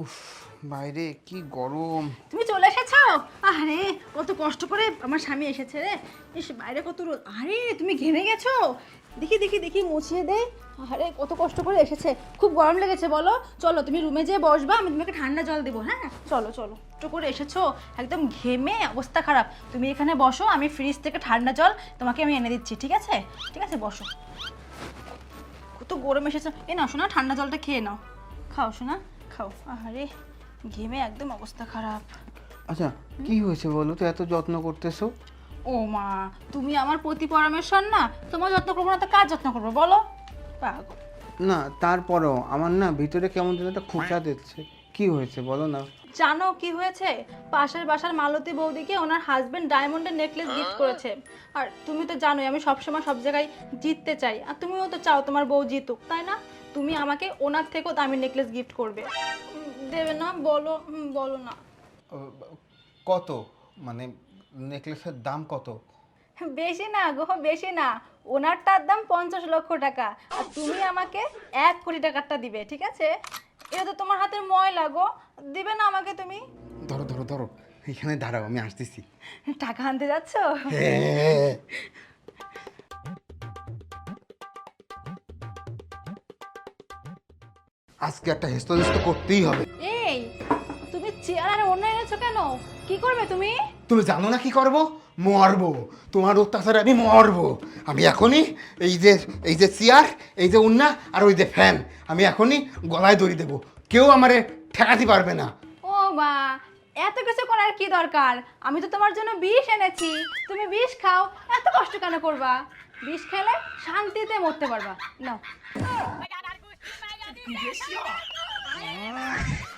উফ, বাইরে কি গরম। তুমি চলে এসেছ? আরে কত কষ্ট করে আমার স্বামী এসেছে রে। ইস, বাইরে কত রোদ। আরে, তুমি ঘেমে গেছো? দেখি দেখি দেখি, মুছিয়ে দে। আরে কত কষ্ট করে এসেছে। খুব গরম লেগেছে, বলো। চলো, তুমি রুমে যেয়ে বসবা, আমি তোমাকে ঠান্ডা জল দেবো হ্যাঁ? চলো চলো। কষ্ট করে এসেছ। একদম ঘেমে অবস্থা খারাপ। তুমি এখানে বসো, আমি ফ্রিজ থেকে ঠান্ডা জল তোমাকে আমি এনে দিচ্ছি, ঠিক আছে? ঠিক আছে, বসো। কত গরম এসেছে। এ নাও শোনা ঠান্ডা জলটা খেয়ে নাও। খাও, শোনা। খাও আরে ঘেমে একদম অবস্থা খারাপ। আচ্ছা কি হয়েছে বলো তো? এত যত্ন করতেছো? ও মা তুমি আমার প্রতি পরামর্শন না তোমার যত্ন করব না তো কার যত্ন করব বলো? পাগল। না তারপরও আমার না ভিতরে কেমন যেন একটা খোঁচা দিচ্ছে। কি হয়েছে বলো না? জানো কি হয়েছে? পাশের বাসার মালতী বৌদিকে ওনার হাজবেন্ড ডায়মন্ডের নেকলেস গিফট করেছে। আর তুমি তো জানোই আমি সবসময় সব জায়গায় জিততে চাই। আর তুমিও তো চাও তোমার বউ জিতুক তাই না? তুমি আমাকে ওনার থেকেও দামি নেকলেস গিফট করবে। দেবে না বলো বলো না। কত? মানে নেকলেসের দাম কত? বেশি না গো বেশি না। ওনারটার দাম পঞ্চাশ লক্ষ টাকা। আর তুমি আমাকে এক কোটি টাকারটা দিবে ঠিক আছে? এটা তো তোমার হাতের ময়লা গো। দিবে না আমাকে তুমি? ধরো ধরো ধরো। এখানে দাঁড়াও আমি আসতেছি। টাকা আনতে যাচ্ছ? আজকে একটা হেস্ত হেস্তনেস্ত করতেই হবে। এই তুমি চেয়ার আর অন্য এনেছো কেন? কি করবে তুমি? তুমি জানো না কি করব? মরবো। তোমার অত্যাচারে আমি মরবো। আমি এখনই এই যে এই যে চেয়ার এই যে উন্না আর ওই যে ফ্যান আমি এখনই গলায় দড়ি দেবো। কেউ আমারে ঠেকাতে পারবে না। ও মা এত কিছু করার কি দরকার? আমি তো তোমার জন্য বিষ এনেছি। তুমি বিষ খাও এত কষ্ট কেন করবা? বিষ খেলে শান্তিতে মরতে পারবা। নাও। 你别笑。啊